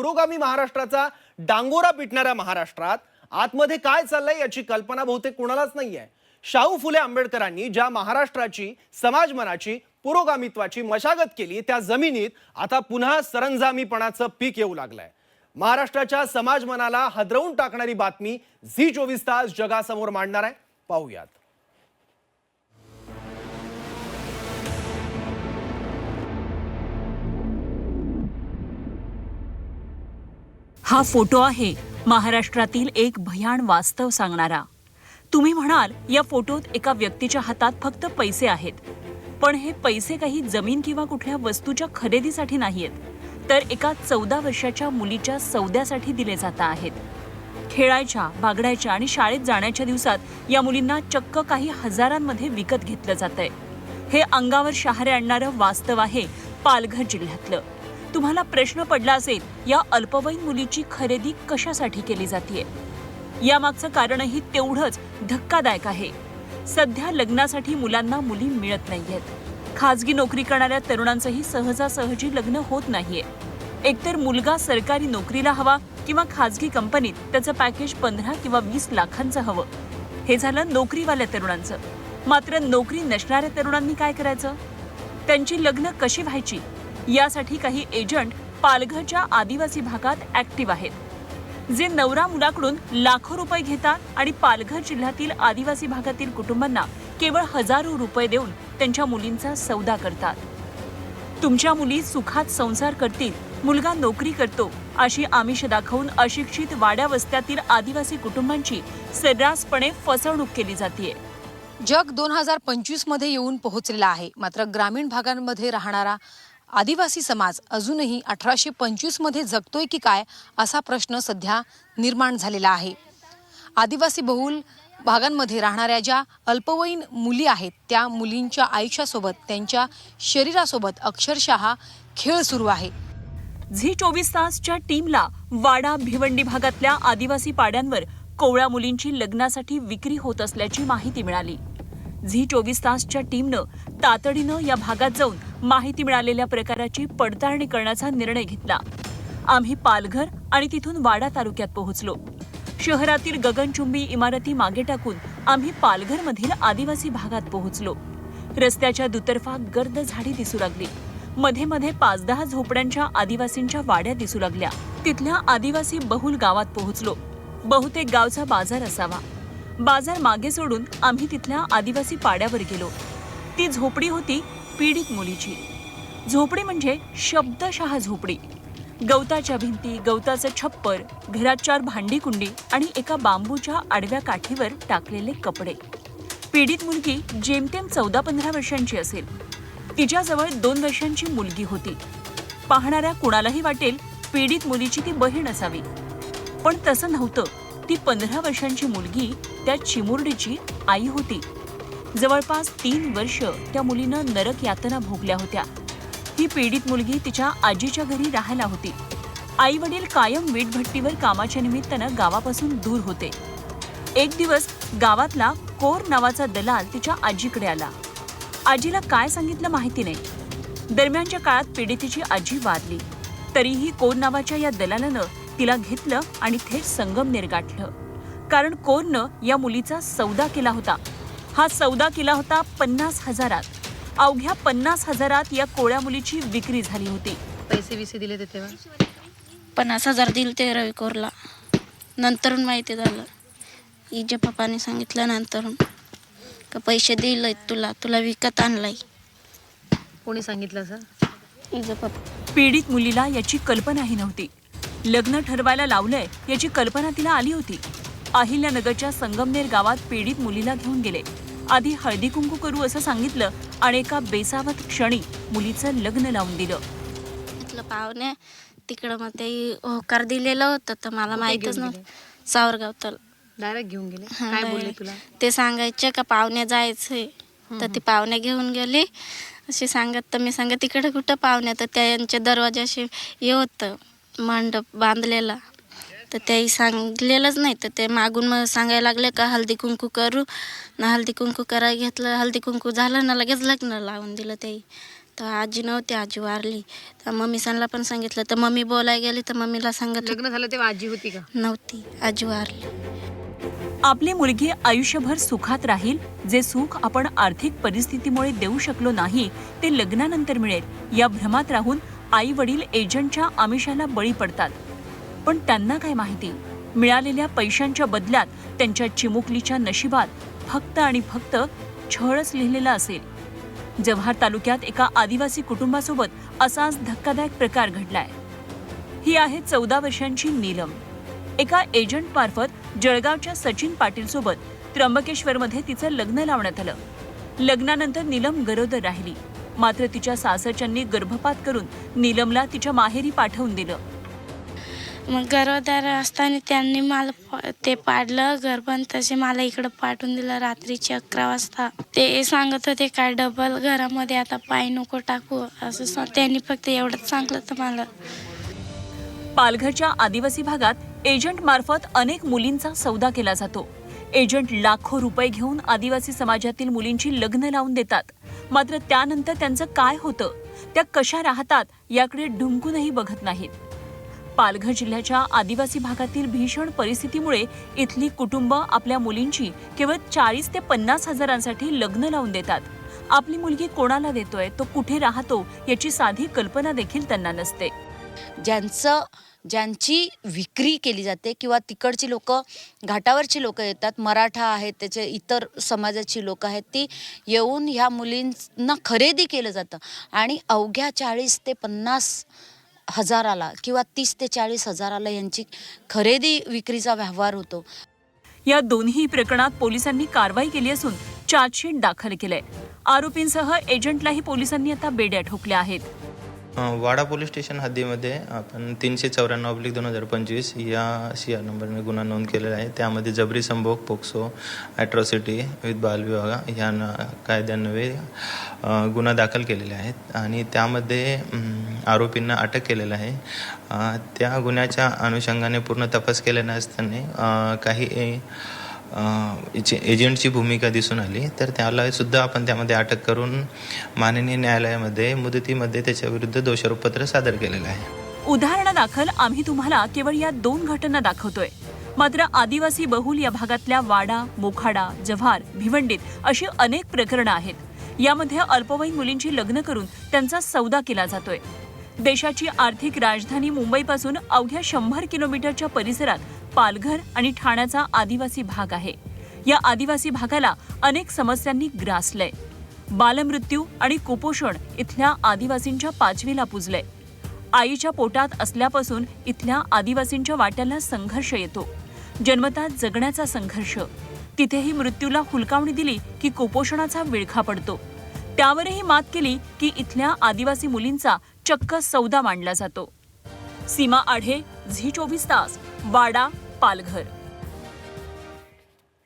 पुरोगामी महाराष्ट्राचा डांगोरा पिटणाऱ्या महाराष्ट्रात आतमध्ये काय चाललंय याची कल्पना बहुतेक कुणालाच नाहीये. शाहू फुले आंबेडकरांनी ज्या महाराष्ट्राची समाजमनाची पुरोगामित्वाची मशागत केली त्या जमिनीत आता पुन्हा सरंजामीपणाचं पीक येऊ लागलंय. महाराष्ट्राच्या समाजमनाला हदरवून टाकणारी बातमी झी चोवीस तास जगासमोर मांडणार आहे. पाहूयात. हा फोटो आहे महाराष्ट्रातील एक भयान वास्तव सांगणारा. तुम्ही म्हणाल या फोटोत एका व्यक्तीच्या हातात फक्त पैसे आहेत. पण हे पैसे काही जमीन किंवा कुठल्या वस्तूच्या खरेदीसाठी नाहीयेत तर एका चौदा वर्षाच्या मुलीच्या सौद्यासाठी दिले जात आहेत. खेळायच्या बागडायच्या आणि शाळेत जाण्याच्या दिवसात या मुलींना चक्क काही हजारांमध्ये विकत घेतलं जातंय. हे अंगावर शहारे आणणारं वास्तव आहे पालघर जिल्ह्यातलं. तुम्हाला प्रश्न पडला असेल या अल्पवयीन मुलीची खरेदी कशासाठी केली जाते यामागचं कारणही तेवढंच धक्कादायक आहे. सध्या लग्नासाठी मुलांना मुली मिळत नाहीयेत. खाजगी नोकरी करणाऱ्या तरुणांचंही सहजासहजी लग्न होत नाहीये. एकतर मुलगा सरकारी नोकरीला हवा किंवा खाजगी कंपनीत त्याचं पॅकेज पंधरा किंवा वीस लाखांचं हवं. हे झालं नोकरीवाल्या तरुणांचं. मात्र नोकरी नसणाऱ्या तरुणांनी काय करायचं? त्यांची लग्न कशी व्हायची? यासाठी काही एजंट पालघरच्या आदिवासी भागात ऍक्टिव्ह आहेत. जे नवरा मुलाकडून लाखो रुपये घेतात आणि पालघर जिल्ह्यातील आदिवासी भागातील कुटुंबांना केवळ हजारो रुपये देऊन त्यांच्या मुलींचा सौदा करतात. तुमच्या मुली सुखात संसार करतील मुलगा नोकरी करतो अशी आमिष दाखवून अशिक्षित वाड्या वस्त्यातील आदिवासी कुटुंबांची सर्रासपणे फसवणूक केली जाते जग दोन हजार पंचवीसमध्ये येऊन पोहोचलेला आहे मात्र ग्रामीण भागांमध्ये राहणारा आदिवासी समाज अजूनही अठराशे पंचवीसमध्ये जगतोय की काय असा प्रश्न सध्या निर्माण झालेला आहे. आदिवासी बहुल भागांमध्ये राहणाऱ्या ज्या अल्पवयीन मुली आहेत त्या मुलींच्या आयुष्यासोबत त्यांच्या शरीरासोबत अक्षरशः खेळ सुरू आहे. झी चोवीस तासच्या टीमला वाडा भिवंडी भागातल्या आदिवासी पाड्यांवर कोवळ्या मुलींची लग्नासाठी विक्री होत असल्याची माहिती मिळाली. झी चोवीस तासच्या टीमनं तातडीनं या भागात जाऊन माहिती मिळालेल्या प्रकाराची पडताळणी करण्याचा निर्णय घेतला. आम्ही पालघर आणि तिथून वाडा तालुक्यात पोहोचलो. शहरातील गगनचुंबी इमारती मागे टाकून आम्ही पालघरमधील आदिवासी भागात पोहोचलो. रस्त्याच्या दुतर्फा गर्द झाडी दिसू लागली. मध्ये मध्ये पाच दहा झोपड्यांच्या आदिवासींच्या वाड्या दिसू लागल्या. तिथल्या आदिवासी बहुल गावात पोहोचलो. बहुतेक गावचा बाजार असावा. बाजार मागे सोडून आम्ही तिथल्या आदिवासी पाड्यावर गेलो. ती झोपडी होती पीडित मुलीची. झोपडी म्हणजे शब्दशः झोपडी. गवताच्या भिंती गवताचं छप्पर घरात चार भांडी कुंडी आणि एका बांबूच्या आडव्या काठीवर टाकलेले कपडे. पीडित मुलगी जेमतेम चौदा पंधरा वर्षांची असेल. तिच्याजवळ दोन वर्षांची मुलगी होती. पाहणाऱ्या कुणालाही वाटेल पीडित मुलीची ती बहीण असावी. पण तसं नव्हतं. ती पंधरा वर्षांची मुलगी त्या चिमुरडीची आई होती. जवळपास तीन वर्ष त्या मुलीनं नरक यातना भोगल्या होत्या. ही पीडित मुलगी तिच्या आजीच्या घरी राहायला होती. आई वडील कायम वीटभट्टीवर कामाच्या निमित्तानं गावापासून दूर होते. एक दिवस गावातला कोर नावाचा दलाल तिच्या आजीकडे आला. आजीला काय सांगितलं माहिती नाही. दरम्यानच्या काळात पीडितेची आजी वारली. तरीही कोर नावाच्या या दलालानं तिला घेतलं आणि थेट संगमनेर गाठलं कारण कोरनं या मुलीचा सौदा केला होता. हा सौदा केला होता पन्नास हजारात. अवघ्या पन्नास हजारात या कोळ्या मुलीची विक्री झाली होती. पैसे विसे दिले ते तेव्हा? पन्नास हजार दिले ते रविकोरला नंतरून माहिती झालं. हिच्या पप्पाने सांगितलं नंतरून का पैसे दिले तुला तुला विकत आणलाय. कोणी सांगितलं सर हिचं पप्पा. पीडित मुलीला याची कल्पनाही नव्हती. लग्न ठरवायला लावलंय याची कल्पना तिला आली होती. अहिल्यानगरच्या संगमनेर गावात पीडित मुलीला घेऊन गेले. आधी हळदी कुंकू करू असं सांगितलं आणि एका बेसावत क्षणी मुलीचं लग्न लावून दिलं. इथलं पाहुणे तिकडं मग ते होकार दिलेलं होतं तर मला माहीतच नव्हतं. सावरगाव तर डायरेक्ट घेऊन गेले? हा, काय बोलले direct. तुला? ते सांगायचे का पाहुणे जायचंय. तर ते पाहुणे घेऊन गेले. असे सांगत तर मी सांगत तिकडे कुठं पाहुणे? तर त्यांच्या दरवाजाशी हे होतं मंडप बांधलेला. तर तेही सांगलेलंच नाही. तर ते मागून मग सांगायला लागले का हळदी कुंकू करू. ना हळदी कुंकू करायला घेतलं. हळदी कुंकू झालं ना लगेच लग्न लावून दिलं तेही तर आजी नव्हती. आजी वारली. तर मम्मी सणला पण सांगितलं. तर मम्मी बोलायला गेली. तर मम्मीला सांगितलं लग्न झालं तेव्हा आजी होती का? नव्हती. आजी वारली. आपली मुलगी आयुष्यभर सुखात राहील. जे सुख आपण आर्थिक परिस्थितीमुळे देऊ शकलो नाही ते लग्नानंतर मिळेल. या भ्रमात राहून आई वडील एजंटच्या आमिषाला बळी पडतात. पण त्यांना काय माहिती? मिळालेल्या पैशांच्या बदल्यात त्यांच्या चिमुकलीच्या नशिबात फक्त आणि फक्त छळच लिहिलेला असेल. जव्हार तालुक्यात एका आदिवासी कुटुंबासोबत असाच धक्कादायक प्रकार घडलाय. ही आहे चौदा वर्षांची नीलम. एका एजंट मार्फत जळगावच्या सचिन पाटील सोबत त्र्यंबकेश्वरमध्ये तिचं लग्न लावण्यात आलं. लग्नानंतर नीलम गरोदर राहिली. मात्र तिच्या सासरच्यांनी गर्भपात करून नीलमला तिच्या माहेरी पाठवून दिलं. मग गर्भदार असताना त्यांनी मला ते पाडलं. गर्भण तसे मला इकडं पाठवून दिलं. रात्रीचे अकरा वाजता. ते सांगत होते काय डबल घरामध्ये आता पाय नको टाकू. असं त्यांनी फक्त एवढंच सांगलं तर मला. पालघरच्या आदिवासी भागात एजंट मार्फत अनेक मुलींचा सौदा केला जातो. एजंट लाखो रुपये घेऊन आदिवासी समाजातील मुलींची लग्न लावून देतात. मात्र त्यानंतर त्यांचं काय होतं? त्या कशा राहतात? याकडे ढुंकूनही बघत नाहीत. पालघर जिल्ह्याच्या आदिवासी भागातील भीषण परिस्थितीमुळे इथली कुटुंब आपल्या मुलींची केवळ चाळीस ते पन्नास हजारांसाठी लग्न लावून देतात. आपली मुलगी कोणाला देतोय तो कुठे राहतो याची साधी कल्पना देखील त्यांना नसते. ज्यांचं ज्यांची विक्री केली जाते किंवा तिकडची लोक घाटावरची लोक येतात मराठा आहेत त्याचे इतर समाजाची लोक आहेत ती येऊन ह्या मुलींना खरेदी केलं जातं. आणि अवघ्या चाळीस ते पन्नास हजाराला किंवा तीस ते चाळीस हजाराला यांची खरेदी विक्रीचा व्यवहार होतो. या दोन्ही प्रकरणात पोलिसांनी कारवाई केली असून चार्जशीट दाखल केलंय. आरोपींसह एजंटलाही पोलिसांनी आता बेड्या ठोकल्या आहेत. वाडा पोलीस स्टेशन हद्दीमध्ये आपण तीनशे चौऱ्याण्णव अब्लिक दोन हजार पंचवीस या सी आर नंबरने गुन्हा नोंद केलेला आहे. त्यामध्ये जबरी संभोग पोक्सो ॲट्रॉसिटी विथ बालविवाह ह्या न कायद्यान्वये गुन्हा दाखल केलेले आहेत. आणि त्यामध्ये आरोपींना अटक केलेलं आहे. त्या गुन्ह्याच्या अनुषंगाने पूर्ण तपास केलेला असताना काही एजंटची भूमिका दिसून आली. तर त्याला सुद्धा आपण त्यामध्ये अटक करून माननीय न्यायालयामध्ये मुदतीमध्ये त्याच्याविरुद्ध दोषारोपपत्र सादर केलेलं आहे. उदाहरणादाखल आम्ही तुम्हाला केवळ या दोन घटना दाखवतोय. मात्र आदिवासी बहुल या भागातल्या वाडा मोखाडा जव्हार भिवंडीत अशी अनेक प्रकरणं आहेत. यामध्ये अल्पवयीन मुलींची लग्न करून त्यांचा सौदा केला जातोय. देशाची आर्थिक राजधानी मुंबईपासून अवघ्या शंभर किलोमीटरच्या परिसरात पालघर आणि ठाण्याचा आदिवासी भाग आहे. या आदिवासी भागाला अनेक समस्यांनी ग्रासलंय. बालमृत्यू आणि कुपोषण इथल्या आदिवासींच्या पाचवीला पुजलंय. आईच्या पोटात असल्यापासून इथल्या आदिवासींच्या वाट्याला संघर्ष येतो. जन्मतात जगण्याचा संघर्ष. तिथेही मृत्यूला हुलकावणी दिली की कुपोषणाचा विळखा पडतो. त्यावरही मात केली की इथल्या आदिवासी मुलींचा चक्क सौदा मांडला जातो. सीमा आढे झी चोवीस तास वाडा पालघर.